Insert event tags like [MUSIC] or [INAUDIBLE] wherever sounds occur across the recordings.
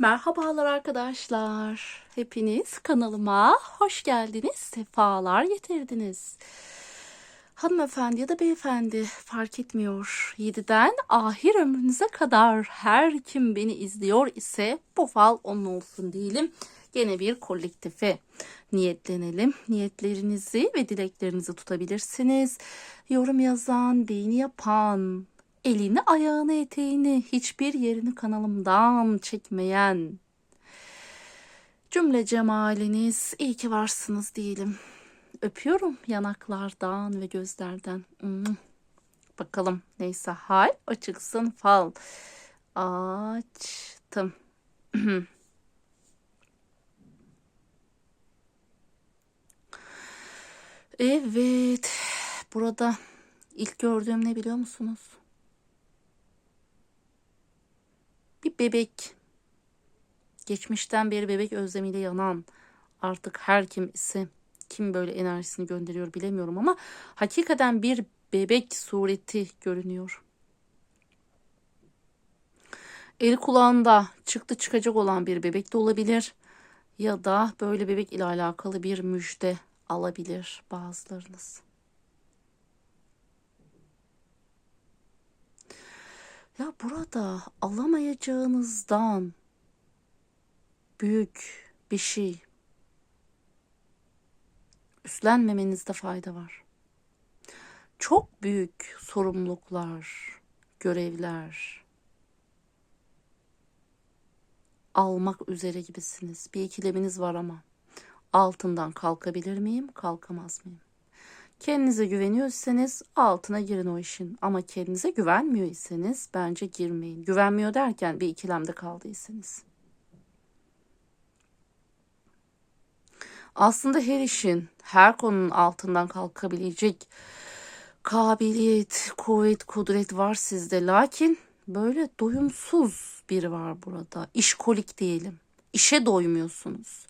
Merhabalar arkadaşlar. Hepiniz kanalıma hoş geldiniz. Sefalar getirdiniz. Hanımefendi ya da beyefendi fark etmiyor. 7'den ahir ömrünüze kadar her kim beni izliyor ise bu fal onun olsun diyelim. Gene bir kolektife niyetlenelim. Niyetlerinizi ve dileklerinizi tutabilirsiniz. Yorum yazan, beğeni yapan, elini ayağını eteğini hiçbir yerini kanalımdan çekmeyen cümle cemaliniz iyi ki varsınız diyelim. Öpüyorum yanaklardan ve gözlerden. Bakalım neyse hal açıksın fal. Açtım. [CLEARS THROAT] evet. Burada ilk gördüğüm ne biliyor musunuz? Bir bebek. Geçmişten beri bebek özlemiyle yanan artık her kim ise kim böyle enerjisini gönderiyor bilemiyorum ama hakikaten bir bebek sureti görünüyor. El kulağında çıktı çıkacak olan bir bebek de olabilir ya da böyle bebek ile alakalı bir müjde alabilir bazılarınız. Ya burada alamayacağınızdan büyük bir şey üstlenmemenizde fayda var. Çok büyük sorumluluklar, görevler almak üzere gibisiniz. Bir ikileminiz var ama altından kalkabilir miyim, kalkamaz mıyım? Kendinize güveniyorsanız altına girin o işin. Ama kendinize güvenmiyorsanız bence girmeyin. Güvenmiyor derken bir ikilemde kaldıysanız. Aslında her işin, her konunun altından kalkabilecek kabiliyet, kuvvet, kudret var sizde. Lakin böyle doyumsuz biri var burada. İşkolik diyelim. İşe doymuyorsunuz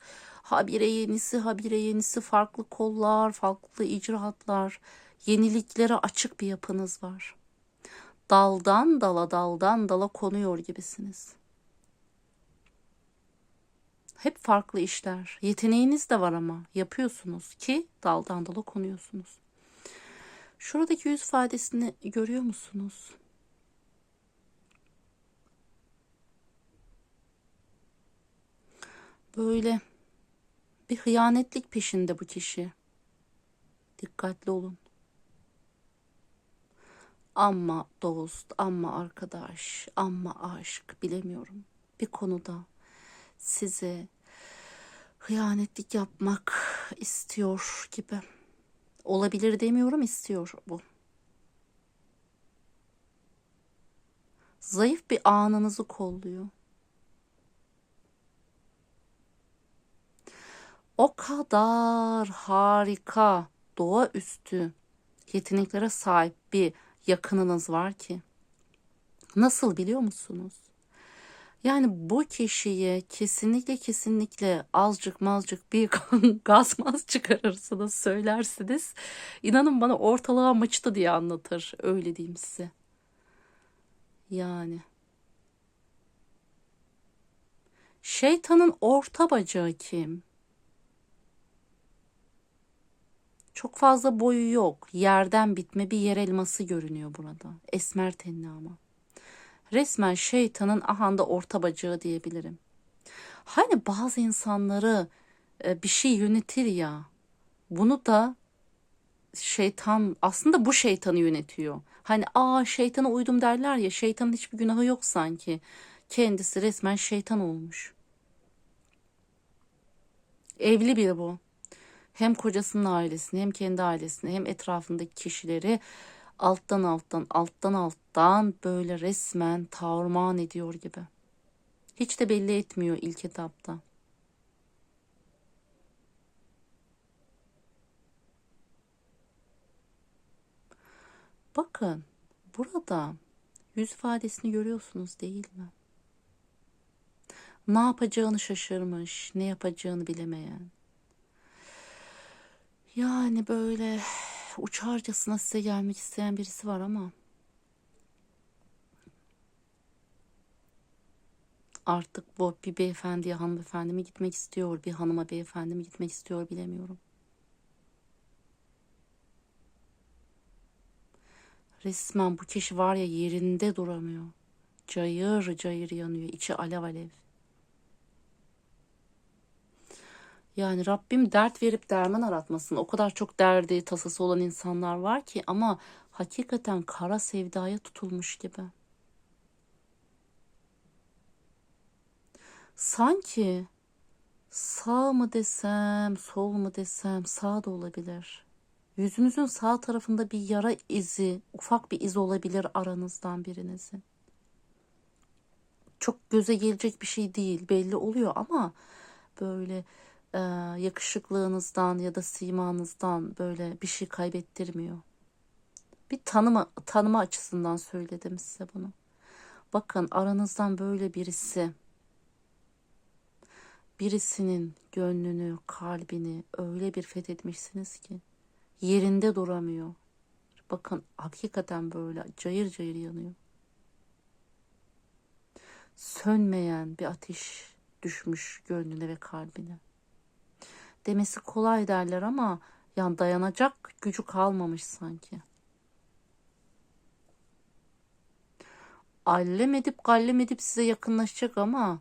habire yenisi, habire yenisi, farklı kollar, farklı icraatlar, yeniliklere açık bir yapınız var. Daldan dala, daldan dala konuyor gibisiniz. Hep farklı işler. Yeteneğiniz de var ama yapıyorsunuz ki daldan dala konuyorsunuz. Şuradaki yüz ifadesini görüyor musunuz? Böyle bir hıyanetlik peşinde bu kişi. Dikkatli olun. Ama dost, ama arkadaş, ama aşk bilemiyorum. Bir konuda size hıyanetlik yapmak istiyor gibi. Olabilir demiyorum istiyor bu. Zayıf bir anınızı kolluyor. O kadar harika, doğaüstü yeteneklere sahip bir yakınınız var ki. Nasıl biliyor musunuz? Yani bu kişiye kesinlikle kesinlikle azıcık mazcık bir [LAUGHS] gazmaz çıkarırsınız söylersiniz. İnanın bana ortalığa maçtı diye anlatır. Öyle diyeyim size. Yani. Şeytanın orta bacağı kim? Çok fazla boyu yok. Yerden bitme bir yer elması görünüyor burada. Esmer tenli ama. Resmen şeytanın ahanda orta bacağı diyebilirim. Hani bazı insanları e, bir şey yönetir ya. Bunu da şeytan aslında bu şeytanı yönetiyor. Hani aa şeytana uydum derler ya şeytanın hiçbir günahı yok sanki. Kendisi resmen şeytan olmuş. Evli biri bu hem kocasının ailesini hem kendi ailesini hem etrafındaki kişileri alttan alttan alttan alttan böyle resmen tavrman ediyor gibi. Hiç de belli etmiyor ilk etapta. Bakın burada yüz ifadesini görüyorsunuz değil mi? Ne yapacağını şaşırmış, ne yapacağını bilemeyen. Yani böyle uçarcasına size gelmek isteyen birisi var ama Artık bu bir beyefendiye hanımefendi mi gitmek istiyor, bir hanıma beyefendi mi gitmek istiyor bilemiyorum. Resmen bu kişi var ya yerinde duramıyor. Cayır cayır yanıyor, içi alev alev. Yani Rabbim dert verip derman aratmasın. O kadar çok derdi, tasası olan insanlar var ki ama hakikaten kara sevdaya tutulmuş gibi. Sanki sağ mı desem, sol mu desem, sağ da olabilir. Yüzünüzün sağ tarafında bir yara izi, ufak bir iz olabilir aranızdan birinizin. Çok göze gelecek bir şey değil, belli oluyor ama böyle e, yakışıklığınızdan ya da simanızdan böyle bir şey kaybettirmiyor. Bir tanıma, tanıma açısından söyledim size bunu. Bakın aranızdan böyle birisi birisinin gönlünü, kalbini öyle bir fethetmişsiniz ki yerinde duramıyor. Bakın hakikaten böyle cayır cayır yanıyor. Sönmeyen bir ateş düşmüş gönlüne ve kalbine. Demesi kolay derler ama yani dayanacak gücü kalmamış sanki. Allem edip gallem edip size yakınlaşacak ama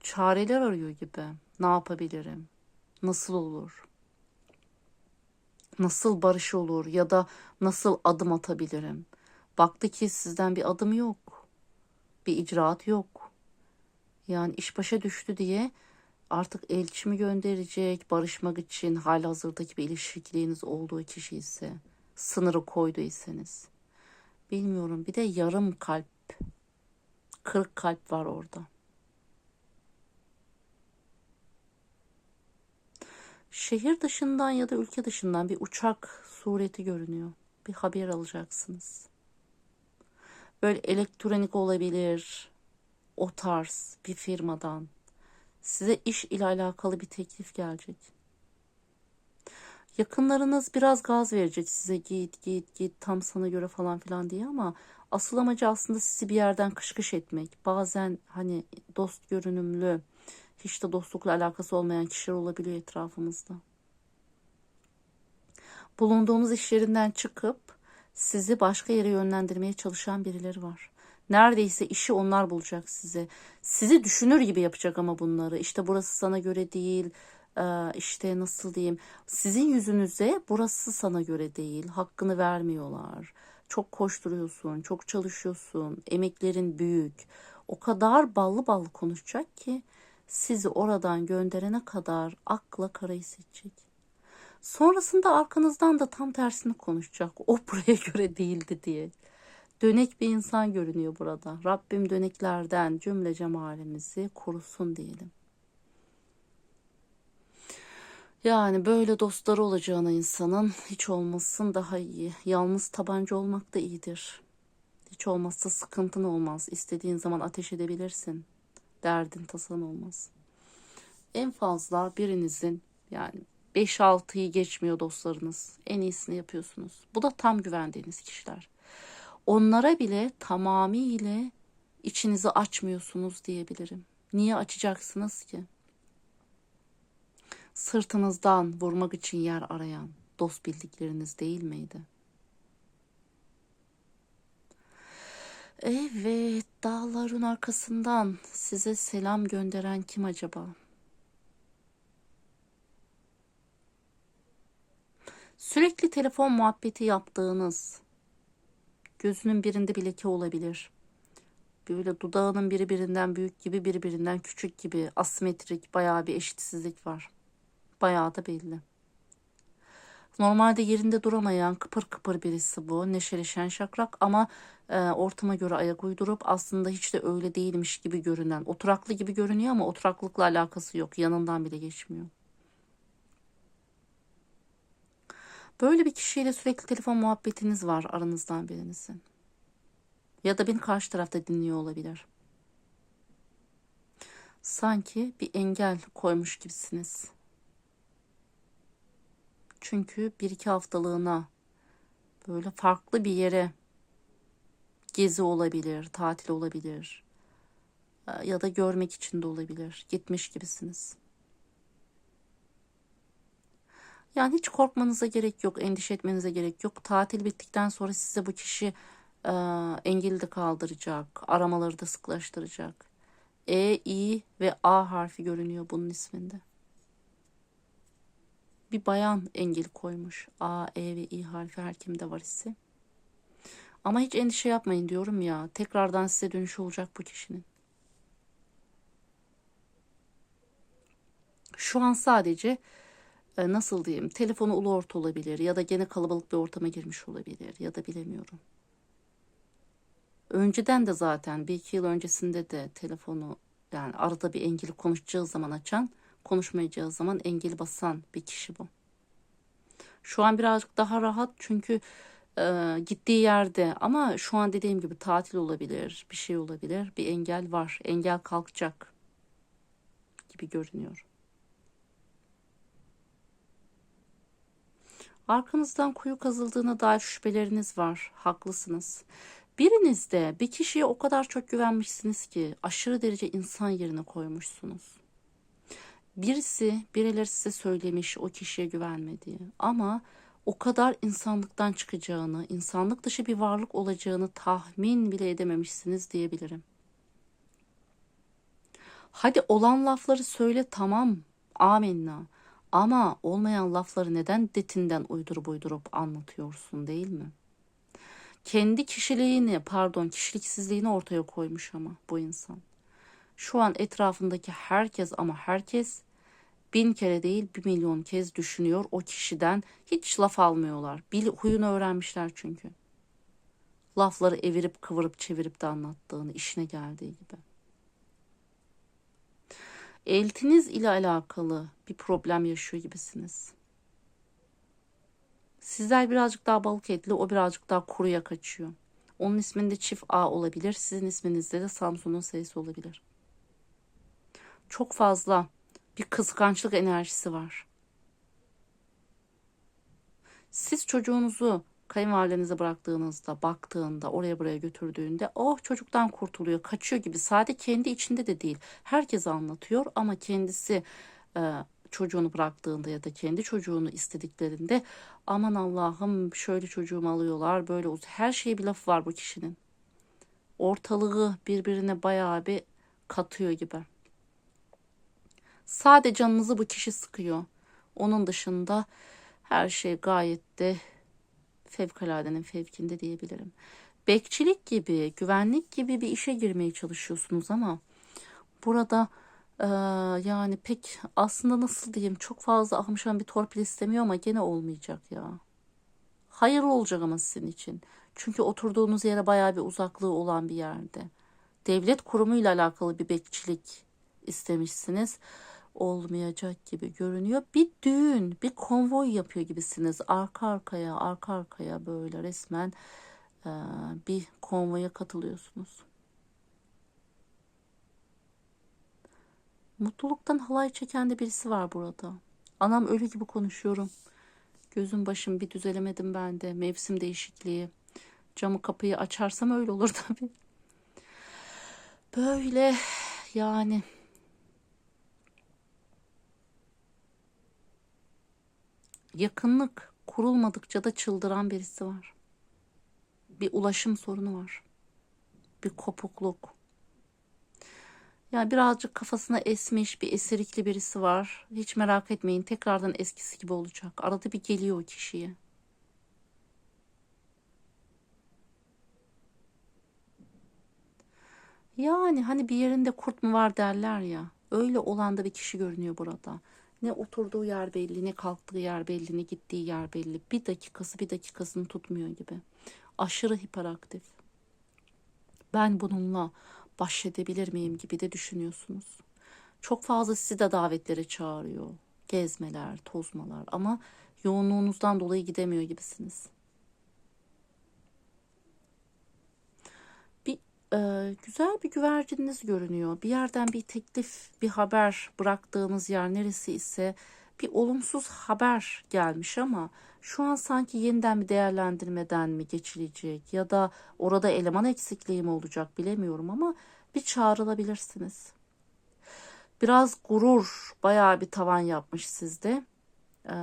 çareler arıyor gibi. Ne yapabilirim? Nasıl olur? Nasıl barış olur ya da nasıl adım atabilirim? Baktı ki sizden bir adım yok. Bir icraat yok. Yani iş başa düştü diye artık elçi mi gönderecek barışmak için halihazırdaki bir ilişkiliğiniz olduğu kişi ise sınırı koyduysanız. Bilmiyorum bir de yarım kalp, kırık kalp var orada. Şehir dışından ya da ülke dışından bir uçak sureti görünüyor. Bir haber alacaksınız. Böyle elektronik olabilir, o tarz bir firmadan size iş ile alakalı bir teklif gelecek. Yakınlarınız biraz gaz verecek size git git git tam sana göre falan filan diye ama asıl amacı aslında sizi bir yerden kışkış etmek. Bazen hani dost görünümlü hiç de dostlukla alakası olmayan kişiler olabiliyor etrafımızda. Bulunduğumuz iş yerinden çıkıp sizi başka yere yönlendirmeye çalışan birileri var. Neredeyse işi onlar bulacak size. Sizi düşünür gibi yapacak ama bunları. İşte burası sana göre değil. işte nasıl diyeyim. Sizin yüzünüze burası sana göre değil. Hakkını vermiyorlar. Çok koşturuyorsun, çok çalışıyorsun. Emeklerin büyük. O kadar ballı ballı konuşacak ki sizi oradan gönderene kadar akla kara hissedecek. Sonrasında arkanızdan da tam tersini konuşacak. O [LAUGHS] buraya göre değildi diye. Dönek bir insan görünüyor burada. Rabbim döneklerden cümle cemalimizi korusun diyelim. Yani böyle dostları olacağına insanın hiç olmasın daha iyi. Yalnız tabanca olmak da iyidir. Hiç olmazsa sıkıntın olmaz. İstediğin zaman ateş edebilirsin. Derdin tasan olmaz. En fazla birinizin yani 5-6'yı geçmiyor dostlarınız. En iyisini yapıyorsunuz. Bu da tam güvendiğiniz kişiler. Onlara bile tamamıyla içinizi açmıyorsunuz diyebilirim. Niye açacaksınız ki? Sırtınızdan vurmak için yer arayan dost bildikleriniz değil miydi? Evet, dağların arkasından size selam gönderen kim acaba? Sürekli telefon muhabbeti yaptığınız, gözünün birinde bir leke olabilir. Böyle dudağının biri birinden büyük gibi, biri birinden küçük gibi, asimetrik, bayağı bir eşitsizlik var. Bayağı da belli. Normalde yerinde duramayan kıpır kıpır birisi bu. Neşeli şen şakrak ama e, ortama göre ayak uydurup aslında hiç de öyle değilmiş gibi görünen. Oturaklı gibi görünüyor ama oturaklıkla alakası yok. Yanından bile geçmiyor. Böyle bir kişiyle sürekli telefon muhabbetiniz var aranızdan birinizin. Ya da beni karşı tarafta dinliyor olabilir. Sanki bir engel koymuş gibisiniz. Çünkü bir iki haftalığına böyle farklı bir yere gezi olabilir, tatil olabilir. E, ya da görmek için de olabilir. Gitmiş gibisiniz. Yani hiç korkmanıza gerek yok, endişe etmenize gerek yok. Tatil bittikten sonra size bu kişi e, engeli de kaldıracak, aramaları da sıklaştıracak. E, I ve A harfi görünüyor bunun isminde. Bir bayan engeli koymuş. A, E ve I harfi her kimde var ise. Ama hiç endişe yapmayın diyorum ya. Tekrardan size dönüş olacak bu kişinin. Şu an sadece nasıl diyeyim telefonu ulu orta olabilir ya da gene kalabalık bir ortama girmiş olabilir ya da bilemiyorum. Önceden de zaten bir iki yıl öncesinde de telefonu yani arada bir engeli konuşacağı zaman açan konuşmayacağı zaman engeli basan bir kişi bu. Şu an birazcık daha rahat çünkü e, gittiği yerde ama şu an dediğim gibi tatil olabilir, bir şey olabilir, bir engel var. Engel kalkacak gibi görünüyor. Arkanızdan kuyu kazıldığına dair şüpheleriniz var. Haklısınız. Birinizde bir kişiye o kadar çok güvenmişsiniz ki aşırı derece insan yerine koymuşsunuz. Birisi birileri size söylemiş o kişiye güvenmediği ama o kadar insanlıktan çıkacağını, insanlık dışı bir varlık olacağını tahmin bile edememişsiniz diyebilirim. Hadi olan lafları söyle tamam, amenna. Ama olmayan lafları neden detinden uydurup uydurup anlatıyorsun değil mi? Kendi kişiliğini, pardon kişiliksizliğini ortaya koymuş ama bu insan. Şu an etrafındaki herkes ama herkes bin kere değil bir milyon kez düşünüyor o kişiden hiç laf almıyorlar. Bil, huyunu öğrenmişler çünkü. Lafları evirip kıvırıp çevirip de anlattığını işine geldiği gibi eltiniz ile alakalı bir problem yaşıyor gibisiniz. Sizler birazcık daha balık etli, o birazcık daha kuruya kaçıyor. Onun isminde çift A olabilir, sizin isminizde de Samsun'un sayısı olabilir. Çok fazla bir kıskançlık enerjisi var. Siz çocuğunuzu kayınvalidenize bıraktığınızda, baktığında, oraya buraya götürdüğünde oh çocuktan kurtuluyor, kaçıyor gibi. Sade kendi içinde de değil. Herkes anlatıyor ama kendisi e, çocuğunu bıraktığında ya da kendi çocuğunu istediklerinde aman Allah'ım şöyle çocuğumu alıyorlar, böyle her şey bir lafı var bu kişinin. Ortalığı birbirine bayağı bir katıyor gibi. Sadece canınızı bu kişi sıkıyor. Onun dışında her şey gayet de fevkaladenin fevkinde diyebilirim. Bekçilik gibi, güvenlik gibi bir işe girmeye çalışıyorsunuz ama burada e, yani pek aslında nasıl diyeyim çok fazla ahımşan bir torpil istemiyor ama gene olmayacak ya. Hayırlı olacak ama sizin için. Çünkü oturduğunuz yere bayağı bir uzaklığı olan bir yerde. Devlet kurumuyla alakalı bir bekçilik istemişsiniz olmayacak gibi görünüyor. Bir düğün, bir konvoy yapıyor gibisiniz. Arka arkaya, arka arkaya böyle resmen e, bir konvoya katılıyorsunuz. Mutluluktan halay çeken de birisi var burada. Anam ölü gibi konuşuyorum. Gözüm başım bir düzelemedim ben de. Mevsim değişikliği. Camı kapıyı açarsam öyle olur [LAUGHS] tabii. Böyle yani yakınlık kurulmadıkça da çıldıran birisi var. Bir ulaşım sorunu var. Bir kopukluk. Yani birazcık kafasına esmiş bir esirikli birisi var. Hiç merak etmeyin tekrardan eskisi gibi olacak. Arada bir geliyor o kişiye. Yani hani bir yerinde kurt mu var derler ya. Öyle olan da bir kişi görünüyor burada. Ne oturduğu yer belli, ne kalktığı yer belli, ne gittiği yer belli. Bir dakikası bir dakikasını tutmuyor gibi. Aşırı hiperaktif. Ben bununla baş edebilir miyim gibi de düşünüyorsunuz. Çok fazla sizi de davetlere çağırıyor. Gezmeler, tozmalar ama yoğunluğunuzdan dolayı gidemiyor gibisiniz. Güzel bir güvercininiz görünüyor. Bir yerden bir teklif, bir haber bıraktığınız yer neresi ise bir olumsuz haber gelmiş ama şu an sanki yeniden bir değerlendirmeden mi geçilecek ya da orada eleman eksikliği mi olacak bilemiyorum ama bir çağrılabilirsiniz. Biraz gurur bayağı bir tavan yapmış sizde. Ee,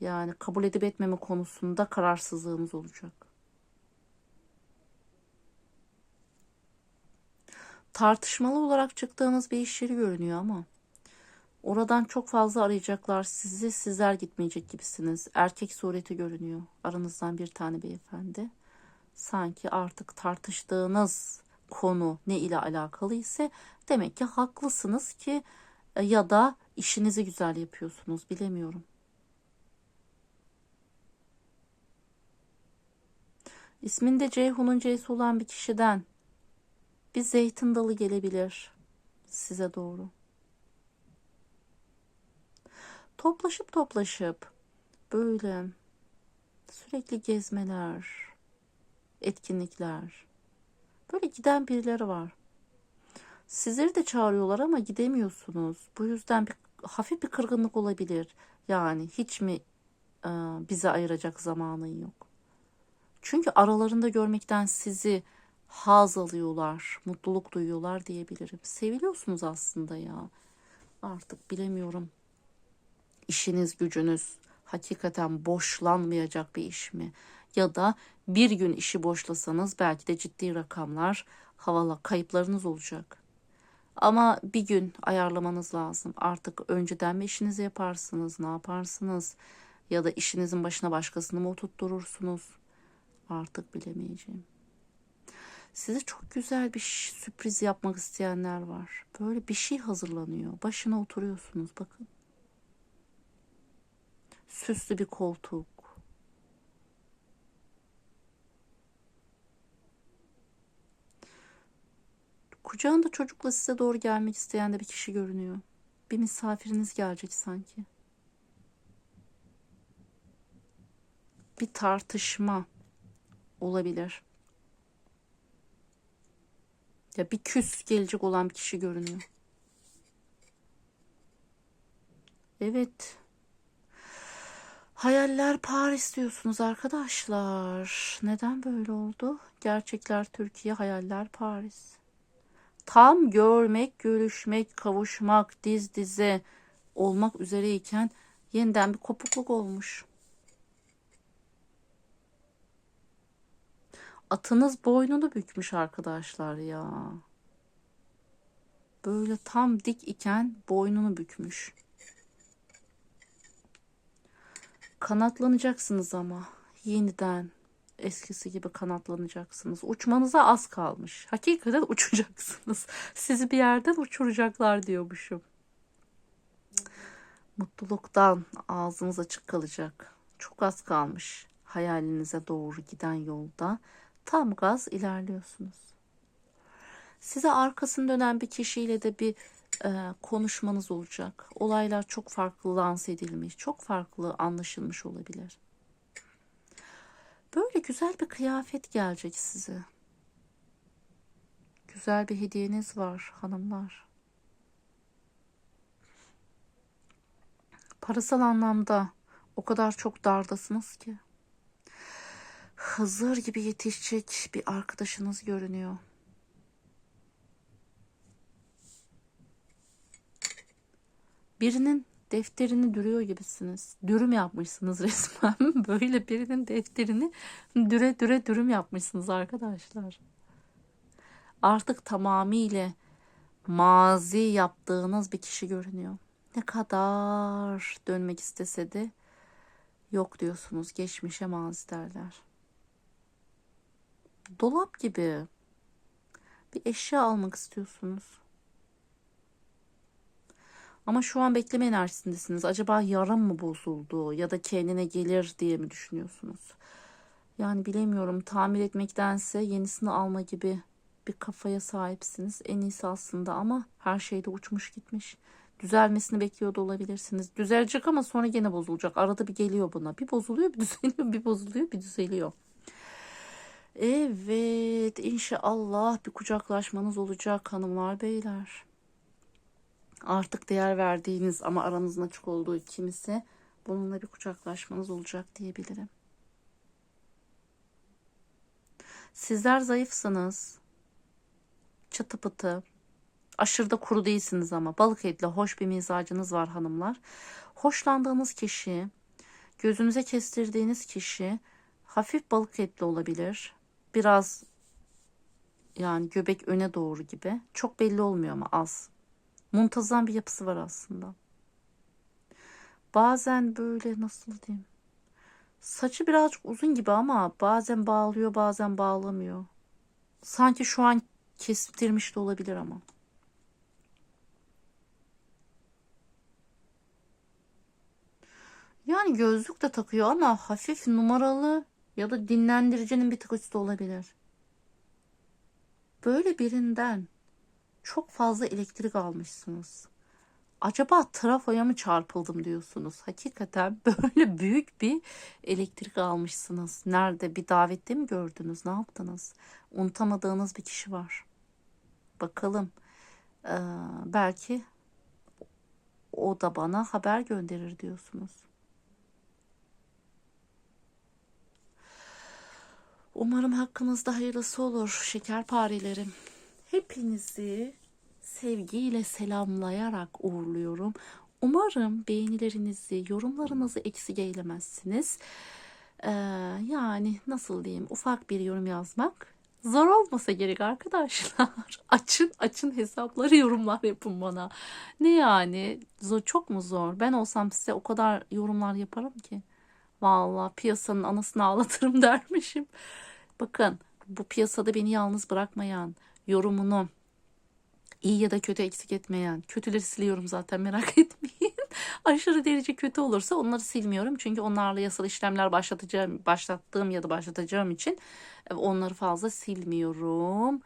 yani kabul edip etmeme konusunda kararsızlığınız olacak. Tartışmalı olarak çıktığınız bir iş yeri görünüyor ama oradan çok fazla arayacaklar sizi. Sizler gitmeyecek gibisiniz. Erkek sureti görünüyor. Aranızdan bir tane beyefendi. Sanki artık tartıştığınız konu ne ile alakalı ise demek ki haklısınız ki e, ya da işinizi güzel yapıyorsunuz bilemiyorum. İsminde Ceyhun'un C'si olan bir kişiden bir zeytin dalı gelebilir size doğru. Toplaşıp toplaşıp böyle sürekli gezmeler, etkinlikler. Böyle giden birileri var. Sizleri de çağırıyorlar ama gidemiyorsunuz. Bu yüzden bir hafif bir kırgınlık olabilir. Yani hiç mi e, bize ayıracak zamanın yok? Çünkü aralarında görmekten sizi haz alıyorlar, mutluluk duyuyorlar diyebilirim. Seviliyorsunuz aslında ya. Artık bilemiyorum. İşiniz, gücünüz hakikaten boşlanmayacak bir iş mi? Ya da bir gün işi boşlasanız belki de ciddi rakamlar, havala kayıplarınız olacak. Ama bir gün ayarlamanız lazım. Artık önceden mi işinizi yaparsınız, ne yaparsınız? Ya da işinizin başına başkasını mı oturtturursunuz? Artık bilemeyeceğim. Size çok güzel bir sürpriz yapmak isteyenler var. Böyle bir şey hazırlanıyor. Başına oturuyorsunuz bakın. Süslü bir koltuk. Kucağında çocukla size doğru gelmek isteyen de bir kişi görünüyor. Bir misafiriniz gelecek sanki. Bir tartışma olabilir. Ya bir küs gelecek olan bir kişi görünüyor. Evet. Hayaller Paris diyorsunuz arkadaşlar. Neden böyle oldu? Gerçekler Türkiye, hayaller Paris. Tam görmek, görüşmek, kavuşmak, diz dize olmak üzereyken yeniden bir kopukluk olmuş. Atınız boynunu bükmüş arkadaşlar ya. Böyle tam dik iken boynunu bükmüş. Kanatlanacaksınız ama yeniden eskisi gibi kanatlanacaksınız. Uçmanıza az kalmış. Hakikaten [LAUGHS] uçacaksınız. Sizi bir yerden uçuracaklar diyormuşum. Mutluluktan ağzınız açık kalacak. Çok az kalmış hayalinize doğru giden yolda tam gaz ilerliyorsunuz. Size arkasını dönen bir kişiyle de bir e, konuşmanız olacak. Olaylar çok farklı lanse edilmiş, çok farklı anlaşılmış olabilir. Böyle güzel bir kıyafet gelecek size. Güzel bir hediyeniz var hanımlar. Parasal anlamda o kadar çok dardasınız ki. Hızır gibi yetişecek bir arkadaşınız görünüyor. Birinin defterini dürüyor gibisiniz. Dürüm yapmışsınız resmen. [LAUGHS] Böyle birinin defterini düre düre dürüm yapmışsınız arkadaşlar. Artık tamamıyla mazi yaptığınız bir kişi görünüyor. Ne kadar dönmek istese de yok diyorsunuz. Geçmişe mazi derler. Dolap gibi bir eşya almak istiyorsunuz. Ama şu an bekleme enerjisindesiniz. Acaba yarım mı bozuldu ya da kendine gelir diye mi düşünüyorsunuz? Yani bilemiyorum. Tamir etmektense yenisini alma gibi bir kafaya sahipsiniz. En iyisi aslında ama her şeyde uçmuş gitmiş. Düzelmesini bekliyor da olabilirsiniz. Düzelecek ama sonra gene bozulacak. Arada bir geliyor buna. Bir bozuluyor, bir düzeliyor, bir bozuluyor, bir düzeliyor. Evet, inşallah bir kucaklaşmanız olacak hanımlar beyler. Artık değer verdiğiniz ama aranızın açık olduğu kimisi bununla bir kucaklaşmanız olacak diyebilirim. Sizler zayıfsınız. Çıtı pıtı. Aşırı kuru değilsiniz ama balık etli hoş bir mizacınız var hanımlar. Hoşlandığınız kişi, gözünüze kestirdiğiniz kişi hafif balık etli olabilir. Biraz yani göbek öne doğru gibi. Çok belli olmuyor ama az. Muntazam bir yapısı var aslında. Bazen böyle nasıl diyeyim? Saçı birazcık uzun gibi ama bazen bağlıyor bazen bağlamıyor. Sanki şu an kestirmiş de olabilir ama. Yani gözlük de takıyor ama hafif numaralı ya da dinlendiricinin bir tık üstü olabilir. Böyle birinden çok fazla elektrik almışsınız. Acaba trafoya mı çarpıldım diyorsunuz. Hakikaten [LAUGHS] böyle büyük bir elektrik almışsınız. Nerede bir davette mi gördünüz? Ne yaptınız? Unutamadığınız bir kişi var. Bakalım. Ee, belki o da bana haber gönderir diyorsunuz. Umarım hakkınızda hayırlısı olur şekerparelerim. Hepinizi sevgiyle selamlayarak uğurluyorum. Umarım beğenilerinizi, yorumlarınızı eksik eylemezsiniz. Ee, yani nasıl diyeyim ufak bir yorum yazmak zor olmasa gerek arkadaşlar. [LAUGHS] açın açın hesapları yorumlar yapın bana. Ne yani zor, çok mu zor? Ben olsam size o kadar yorumlar yaparım ki. Vallahi piyasanın anasını ağlatırım [LAUGHS] dermişim. Bakın bu piyasada beni yalnız bırakmayan, yorumunu iyi ya da kötü eksik etmeyen, kötüleri siliyorum zaten merak [LAUGHS] etmeyin. Aşırı derece kötü olursa onları silmiyorum. Çünkü onlarla yasal işlemler başlatacağım, başlattığım ya da başlatacağım için e, onları fazla silmiyorum.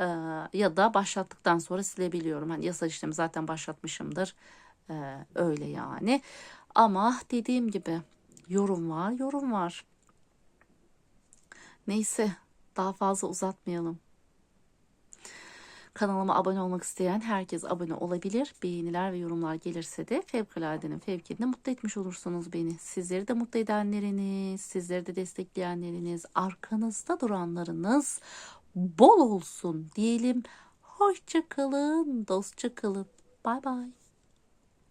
Ee, ya da başlattıktan sonra silebiliyorum. Hani yasal işlemi zaten başlatmışımdır. Ee, öyle yani. Ama dediğim gibi yorum var, yorum var. Neyse daha fazla uzatmayalım. Kanalıma abone olmak isteyen herkes abone olabilir. Beğeniler ve yorumlar gelirse de fevkaladenin fevkinde mutlu etmiş olursunuz beni. Sizleri de mutlu edenleriniz, sizleri de destekleyenleriniz, arkanızda duranlarınız bol olsun diyelim. Hoşça kalın, dostça kalın. Bay bay.